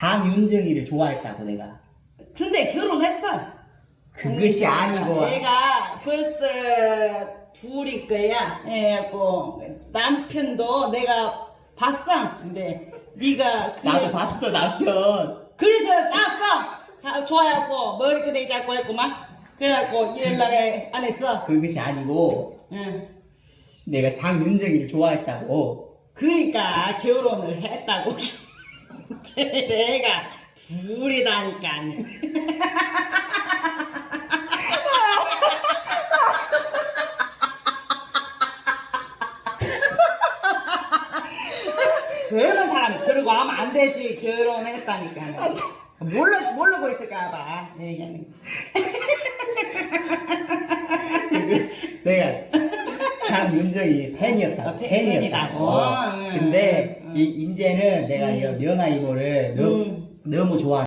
장윤정이를 좋아했다고 내가. 근데 결혼했어. 그것이 아니고 내가 벌써 둘이 거야. 해갖고 남편도 내가 봤어. 근데 네가 그 나도 봤어 남편. 그래서 쌌어. 자, 좋아하고 머리끄댕이 잡고 했구만. 그래갖고 연락에 안 했어. 그것이 아니고 응. 내가 장윤정이를 좋아했다고. 그러니까 결혼을 했다고. 내가 둘이다니까. 젊은 사람이 그러고 하면 안 되지 결혼했다니까 모르, 모르고 있을까봐 얘기하는 내가 장윤정이 팬이었다고. 아, 팬- 팬이었다고. 어. 응, 근데. 이, 이제는 내가 응. 이 명아 이모를 너무, 응. 너무 좋아.